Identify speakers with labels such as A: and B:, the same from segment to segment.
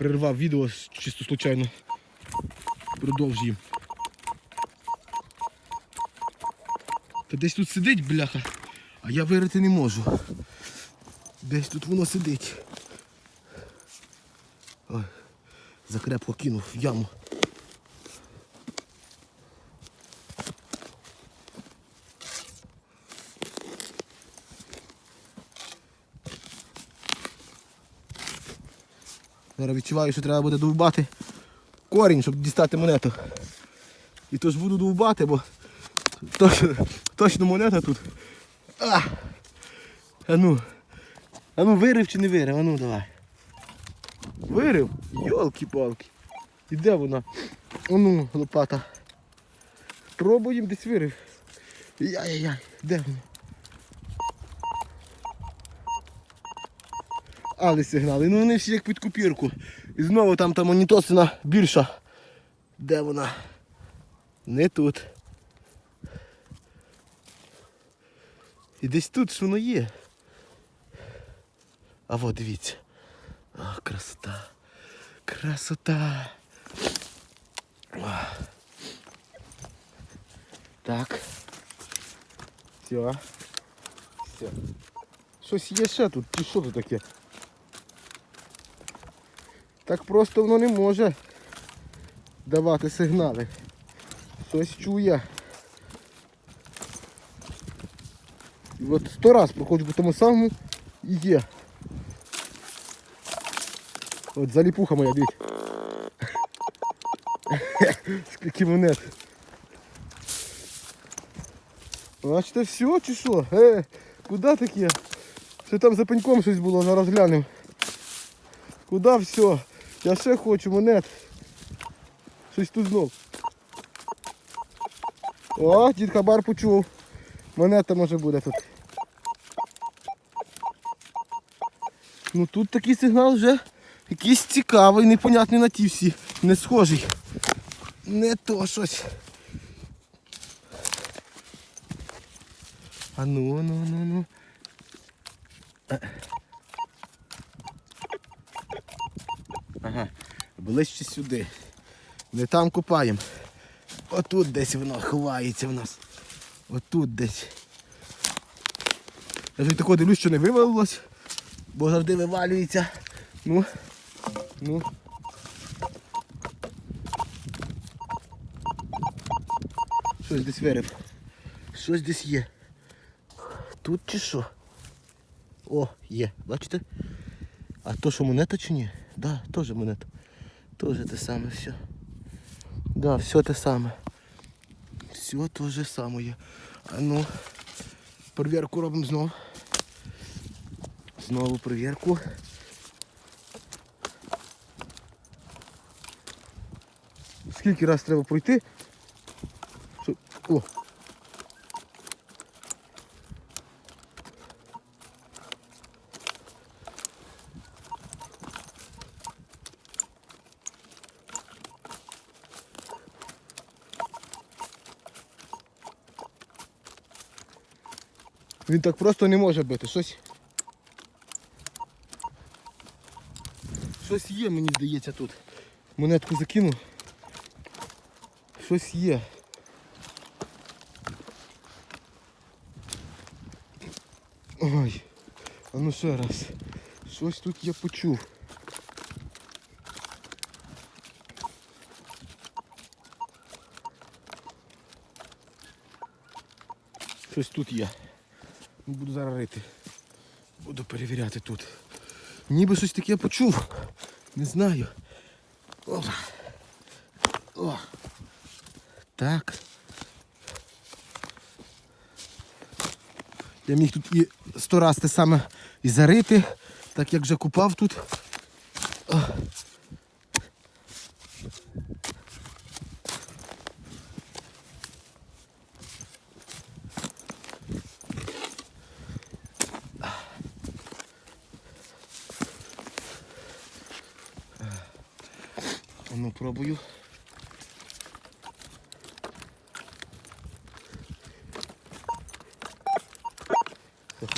A: перервав відео чисто случайно. Продовжуємо. Та десь тут сидить, бляха, а я вирити не можу. Десь тут воно сидить. Ой, закрепло кинув в яму. Відчуваю, що треба буде довбати корінь, щоб дістати монету. І тож буду довбати, бо точно, точно монета тут. А! Ану. Ану вирив чи не вирив? Ану давай. Вирив? Йолки-палки. І де вона? Ану, лопата. Пробуємо десь вирив. Яй-яй-яй, де вона? Але сигнали, ну вони всі як під купірку. І знову там та монітосина більша. Де вона? Не тут. І десь тут ж воно є. А вот дивіться. О, а, красота. Красота. О. А. Так. Все. Все. Щось є ще тут. Чи що тут таке? Так просто воно не може давати сигнали. Щось чує. І от сто раз проходжу по тому самому і є. От заліпуха моя бік. Скільки монет. Бачите, все чи що? Е, куди таке? Що там за пеньком щось було, зараз глянемо. Куди все? Я ще хочу монет. Щось тут знов. О, дід Хабар почув. Монета може буде тут. Ну тут такий сигнал вже якийсь цікавий, непонятний на ті всі. Не схожий. Не то щось. А ну, ну, ну, ну. Е. Ага, ближче сюди. Не там купаємо. Отут десь воно ховається в нас. Отут десь. Я вже тако дивлюсь, що не вивалилось, бо завжди вивалюється. Ну, ну. Щось десь вирив. Щось десь є. Тут чи що? О, є, бачите? А то що монета чи ні? да, теж монета. Тоже те саме все. Да, все те саме. Все те же саме А ну, перевірку робимо знову. Знову перевірку. Скільки раз треба пройти, Він так просто не може бити. Щось Щось є, мені здається, тут. Монетку закину. Щось є. Ой, а ну ще раз. Щось тут я почув. Щось тут є. Буду зараз рити. Буду перевіряти тут. Ніби щось таке почув. Не знаю. О. О. Так. Я міг тут і сто раз те саме і зарити, так як вже купав тут. О. ну пробую.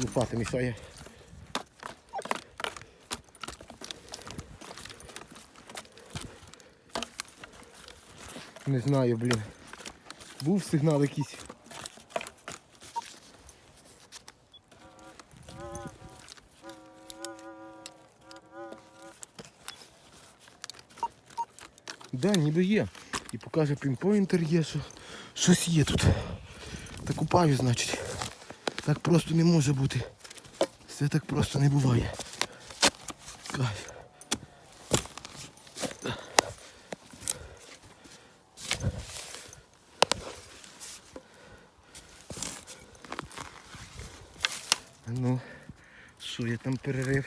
A: Лупати мішає. Не знаю, блін. Був сигнал якийсь. да, ніби є. І покаже пінпойнтер є, що щось є тут. Та купаю, значить. Так просто не може бути. Все так просто не буває. Кай. Ну, що я там перерив?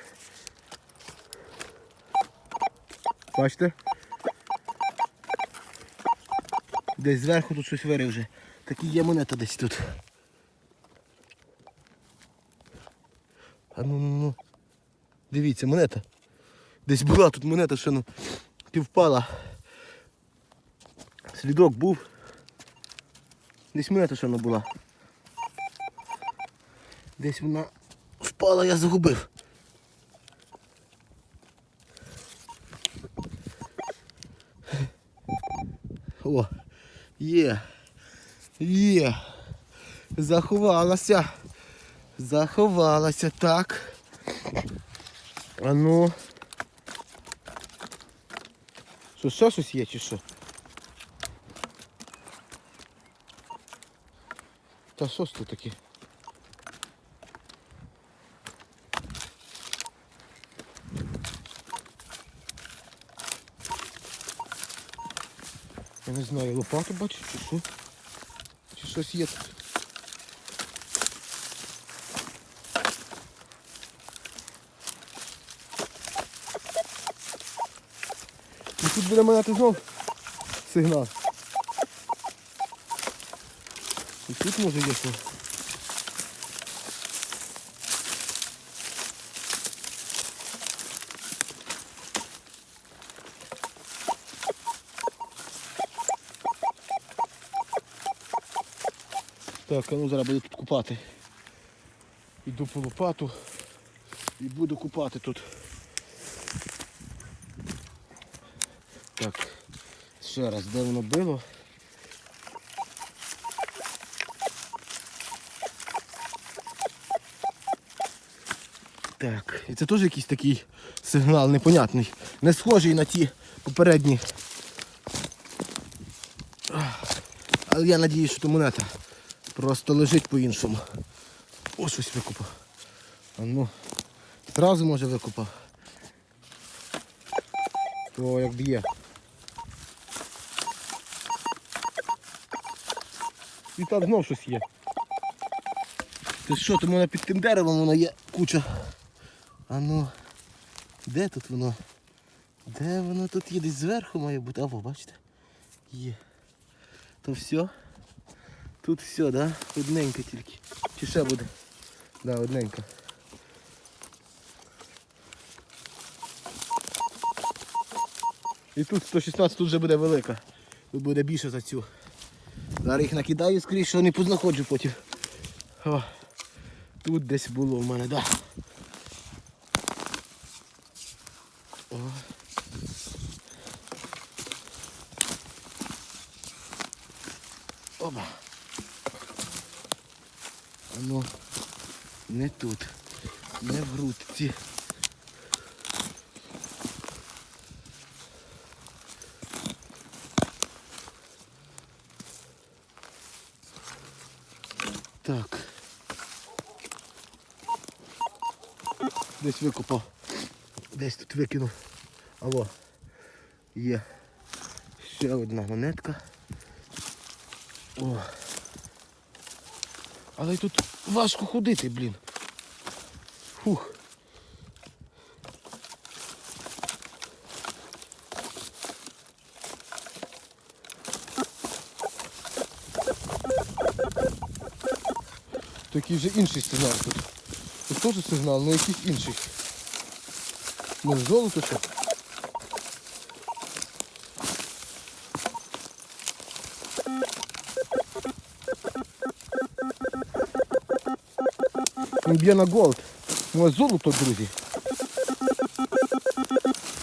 A: Бачите? Десь зверху тут щось вирив вже. Такі є монета десь тут. А ну ну ну. Дивіться, монета. Десь була тут монета, що ну півпала. Слідок був. Десь монета що вона ну, була. Десь вона впала, я загубив. О! Є. Є. Заховалася. Заховалася, так. Ану ну. Що, ще щось є, чи що? Та що ж тут таке? знаю, лопату бачу, чи що? Чи щось є тут. І тут буде мене знов сигнал. І тут може є щось. Так, а ну зараз буду тут купати. Іду по лопату і буду купати тут. Так, ще раз, де воно било. Так, і це теж якийсь такий сигнал непонятний. Не схожий на ті попередні. Але я сподіваюся, що то монета. Просто лежить по-іншому. Ось щось викупав. А ну, Зразу може викупав. То як б'є. І там знов щось є. Ти що, там вона під тим деревом воно є куча. А ну де тут воно? Де воно тут є? Десь зверху має бути. Або, бачите? Є. То все. Тут все, да? Одненько тільки. Чи ще буде? Да, одненько. І тут 116 тут вже буде велика. Тут буде більше за цю. Зараз їх накидаю скрізь, що не познаходжу потім. О, Тут десь було в мене, так. Да. тут, не в грудці. Так. Десь викопав. Десь тут викинув. Алло. Є. Ще одна монетка. О. Але тут важко ходити, блін. Фух. Такий вже інший сигнал тут. Тут теж сигнал, але якийсь інший. Не ну, золото ще. Він б'є на голд. Ну золото, друзі.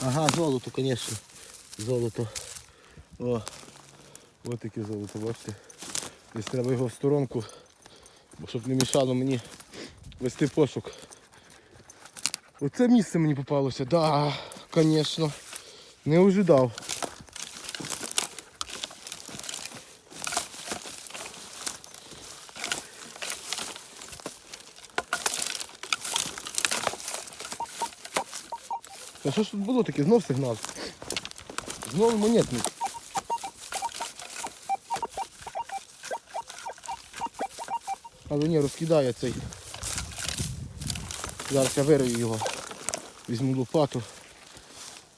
A: Ага, золото, звісно. Золото. О, Ось таке золото, бачите. Десь треба його в сторонку, щоб не мішало мені вести пошук. Оце місце мені попалося, да, звісно. Не ожидав. Та що ж тут було таке? Знов сигнал. Знов монетник. Але ні, розкидає цей. Зараз я вирою його. Візьму лопату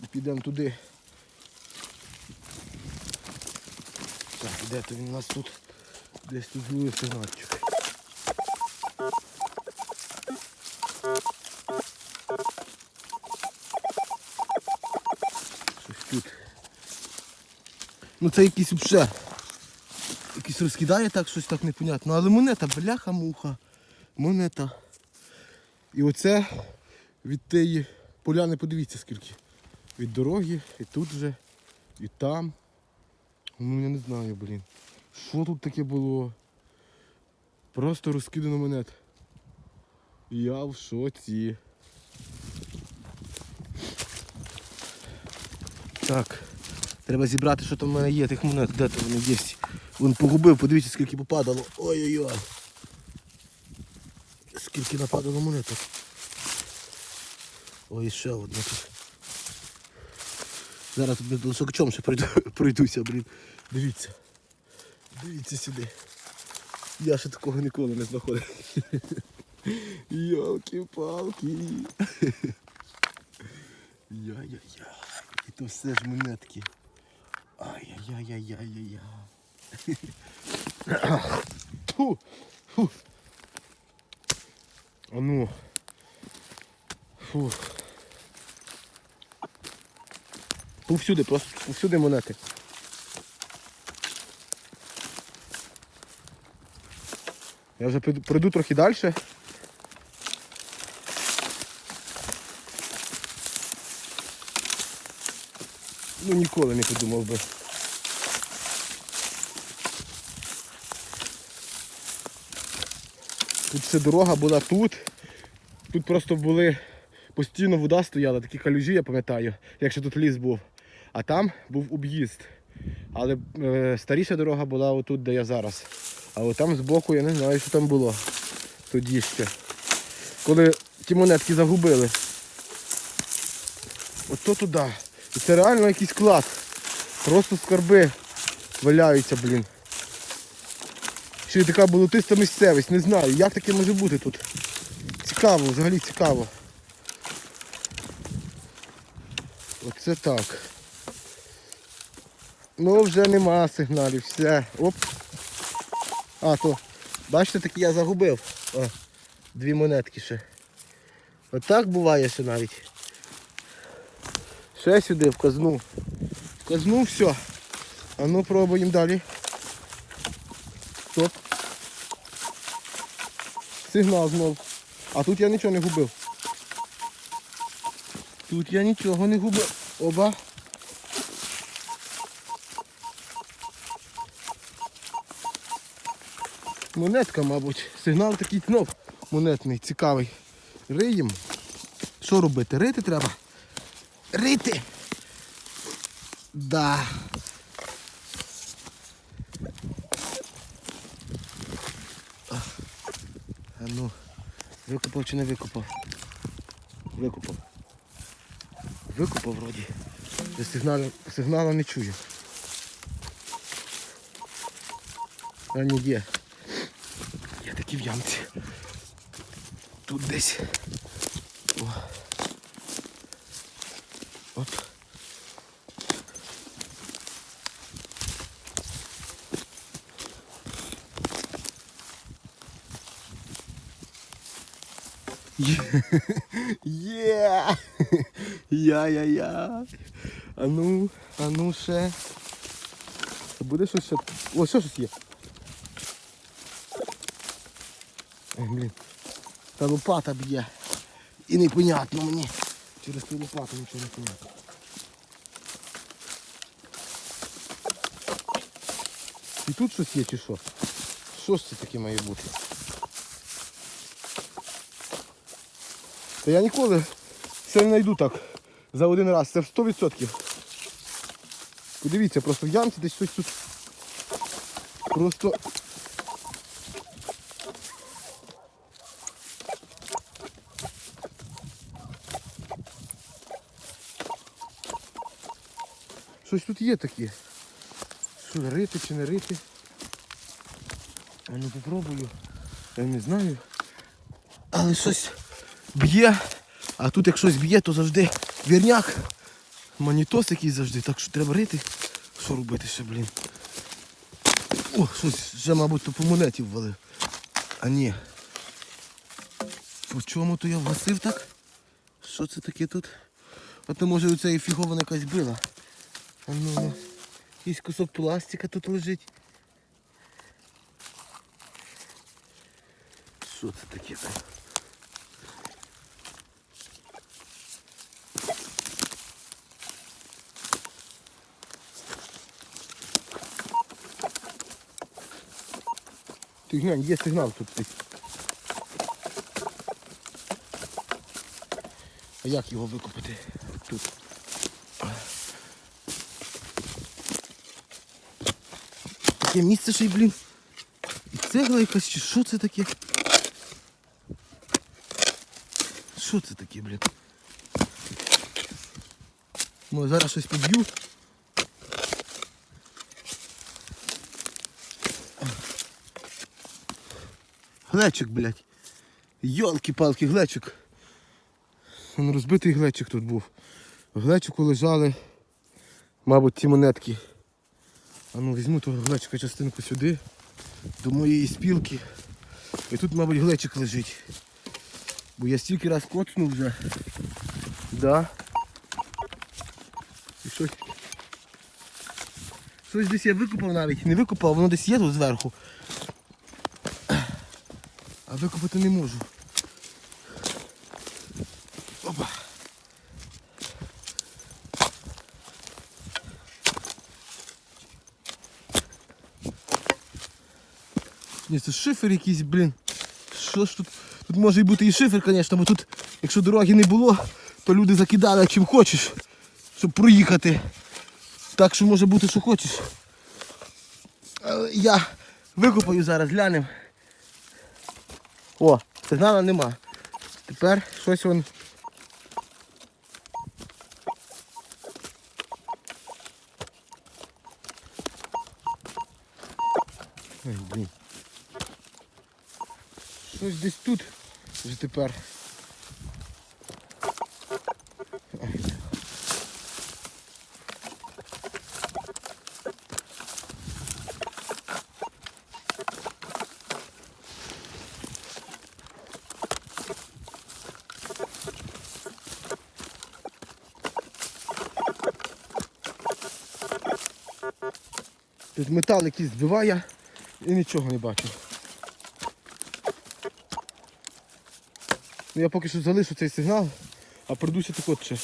A: і підемо туди. Так, де то він у нас тут? Десь тут другий сигнальчик. Ну це якийсь взагалі якийсь розкидає так, щось так непонятно. Але монета, бляха-муха, монета. І оце від тієї поляни, подивіться скільки. Від дороги, і тут же, і там. Ну я не знаю, блін. Що тут таке було? Просто розкидано монет. Я в шоці. Так. Треба зібрати, що там в мене є, тих монет, де то вони є. Він погубив, подивіться, скільки попадало. Ой-ой-ой. Скільки нападало монеток. Ой, ще одна тут. Зараз тут лисокчом ще пройду, пройдуся, блін. Дивіться. Дивіться сюди. Я ще такого ніколи не знаходив. Йолки-палки. Я-я-я. І то все ж монетки. Ай-яй-яй-яй-яй-яй. Фу. А ну. Фу. Повсюди, просто повсюди монети. Я вже прийду трохи далі. Ну ніколи не подумав би. Тут все дорога була тут. Тут просто були... Постійно вода стояла, такі калюжі, я пам'ятаю, якщо тут ліс був. А там був об'їзд. Але е, старіша дорога була отут, де я зараз. А от там збоку я не знаю, що там було. Тоді ще. Коли ті монетки загубили. Ото туди. І це реально якийсь клас. Просто скарби валяються, блін що така болотиста місцевість. Не знаю, як таке може бути тут. Цікаво, взагалі цікаво. Оце так. Ну вже нема сигналів, все. Оп. А, то, бачите, такі я загубив. О, Дві монетки ще. Отак От буває ще навіть. Ще сюди в казну. В казну все. А ну пробуємо далі. Сигнал знов. А тут я нічого не губив. Тут я нічого не губив. Оба. Монетка, мабуть. Сигнал такий знов монетний, цікавий. Риємо. Що робити? Рити треба? Рити! Да. А е, ну, викопав чи не викопав? Викупав. Викупав вроді. Я сигнал, сигналу не чую. А не є. Я такі в ямці. Тут десь. О. Є! Я-я-я! Ану, ану ще. Буде щось ще. О, що щось є. Ой, блін. Та лопата б'є. І непонятно мені. Через ту лопату нічого не понятно. І тут щось є чи що? Що ж це таке має бути? Та Я ніколи це не знайду так за один раз. Це 100%. Подивіться, просто в ямці десь щось тут. Просто... Щось тут є таке. Що, рити чи не рити? Я не ну, попробую. Я не знаю. Але щось б'є, а тут як щось б'є, то завжди вірняк. Манітос якийсь завжди, так що треба рити. Що робити ще, блін? О, щось вже, мабуть, то по монеті ввалив. А ні. По чому то я вгасив так? Що це таке тут? А то може у цієї фігована якась била. А ну, ну. Якийсь кусок пластика тут лежить. Що це таке? так? ти глянь, є сигнал тут. А як його викупити? Тут. Таке місце ще й, блін. І цегла якась чи що це таке? Що це таке, блін? Ну, зараз щось поб'ю. Глечик, блядь. Йолки-палки, глечик. Вон розбитий глечик тут був. В глечику лежали, мабуть, ті монетки. А ну візьму того глечика частинку сюди, до моєї спілки. І тут, мабуть, глечик лежить. Бо я стільки раз коцнув вже. Да. І щось. Щось десь я викопав навіть. Не викопав, воно десь є тут зверху а викопати не можу. Опа. Ні, це шифер якийсь, блін. Що ж тут? Тут може і бути і шифер, звісно, бо тут, якщо дороги не було, то люди закидали чим хочеш, щоб проїхати. Так що може бути, що хочеш. Я викопаю зараз, глянемо. О, сигнала нема. Тепер щось вон. Щось десь тут вже тепер. Тут метал якийсь збиває і нічого не бачу. Ну Я поки що залишу цей сигнал, а придуся так отче.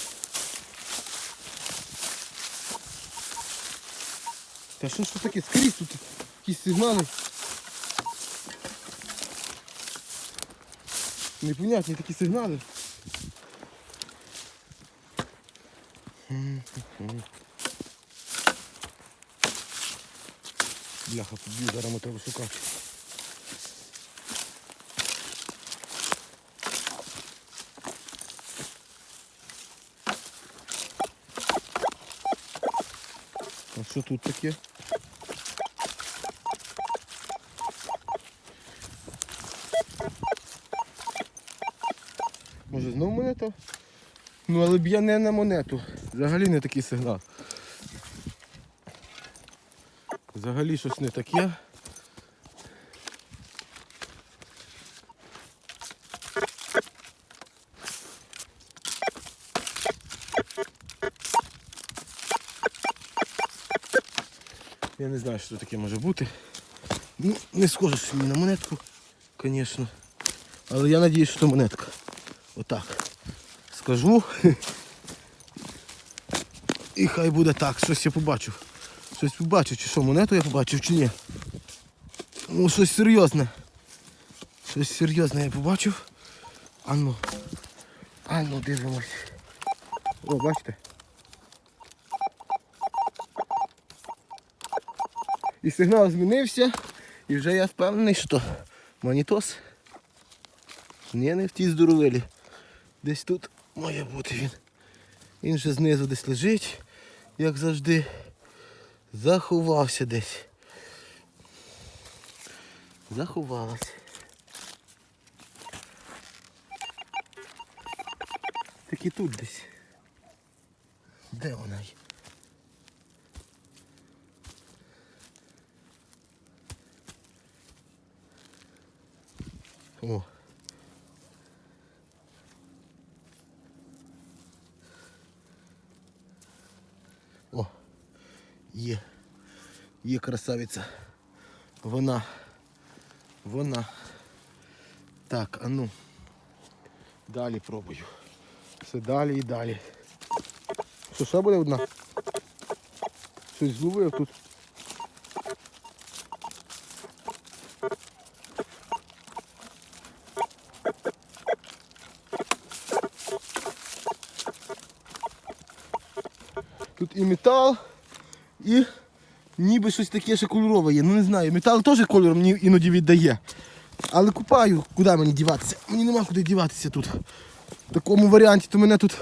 A: Та що ж це таке? Скрізь тут якісь сигнали. Непонятні такі сигнали. Бляха, поб'ю, зараз ми треба шукати. А що тут таке? Може знову монета? Ну але б'я не на монету. Взагалі не такий сигнал. Взагалі щось не таке. Я не знаю, що таке може бути. Ну, Не схоже що мені на монетку, звісно. Але я сподіваюся, що це монетка. Отак. Скажу. І хай буде так, щось я побачив. Щось побачив, чи що монету я побачив чи ні. Ну щось серйозне. Щось серйозне я побачив. Ану. Ану, дивимось. О, бачите? І сигнал змінився. І вже я впевнений, що манітос. Ні, не в тій здоровилі. Десь тут має бути він. Він же знизу десь лежить, як завжди. Заховався десь. Заховалась. Так і тут десь. Де вона? є? О. Є. Є красавиця. Вона. Вона. Так, а ну. Далі пробую. Все далі і далі. Що ще буде одна? Щось зловив тут. Тут і метал. І ніби щось таке ще кольорове є. Ну не знаю. Метал теж кольором мені іноді віддає. Але купаю, куди мені діватися. Мені нема куди діватися тут. В такому варіанті то мене тут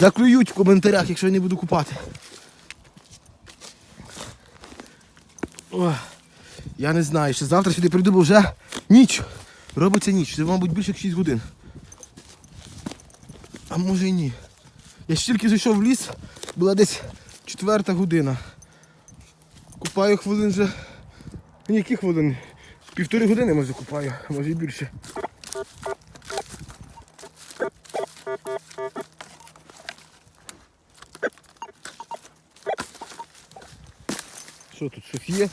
A: заклюють в коментарях, якщо я не буду купати. О, Я не знаю, ще завтра сюди прийду, бо вже ніч. Робиться ніч. Це, мабуть, більше як 6 годин. А може і ні. Я ще тільки зайшов в ліс, була десь Четверта година. Купаю хвилин вже... Ні, які хвилини? Півтори години може купаю, може і більше. Що тут щось є?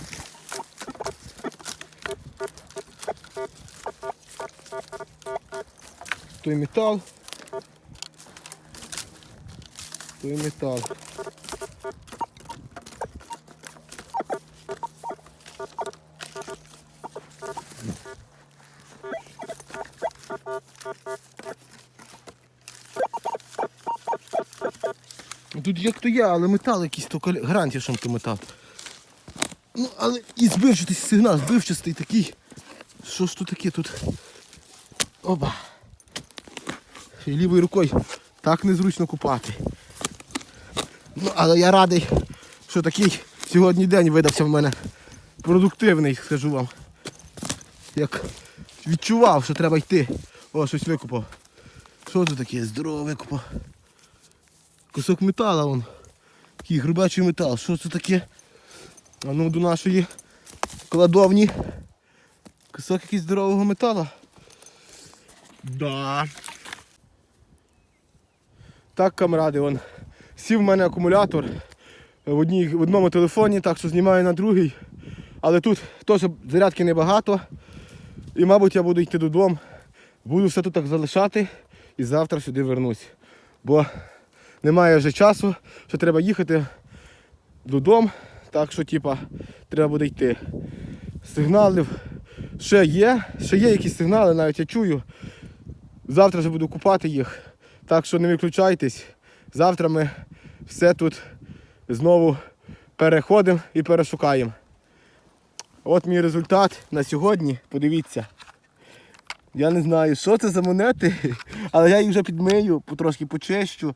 A: Той метал. Той метал. тут як то я, але метал якийсь, то кал... то метал. Ну, але і збивчатий сигнал, збивчастий такий. Що ж тут таке тут? Оба. І лівою рукою так незручно купати. Ну, Але я радий, що такий сьогодні день видався в мене продуктивний, скажу вам. Як відчував, що треба йти. О, щось викупав. Що тут таке? Здорово викупав? Кусок метала вон. Такий грубячий метал. Що це таке? А ну до нашої кладовні. Кусок якийсь здорового метала. Да. Так, камради, вон. Сів в мене акумулятор в одній, в одному телефоні, так що знімаю на другий. Але тут теж зарядки небагато. І мабуть я буду йти додому. Буду все тут так залишати і завтра сюди вернусь. Бо немає вже часу, що треба їхати додому. Так що типа, треба буде йти. Сигналів ще є, ще є якісь сигнали, навіть я чую. Завтра вже буду купати їх. Так що не виключайтесь. Завтра ми все тут знову переходимо і перешукаємо. От мій результат на сьогодні, подивіться. Я не знаю, що це за монети, але я їх вже підмию, потрошки почищу,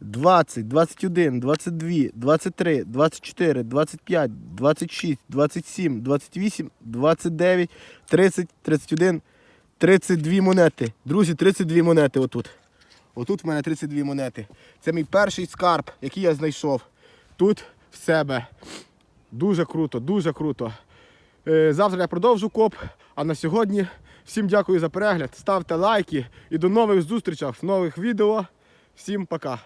A: 20, 21, 22, 23, 24, 25, 26, 27, 28, 29, 30, 31, 32 монети. Друзі, 32 монети отут. Отут в мене 32 монети. Це мій перший скарб, який я знайшов. Тут в себе. Дуже круто, дуже круто. Е, завтра я продовжу коп. А на сьогодні всім дякую за перегляд. Ставте лайки і до нових зустрічей, нових відео. Всім пока.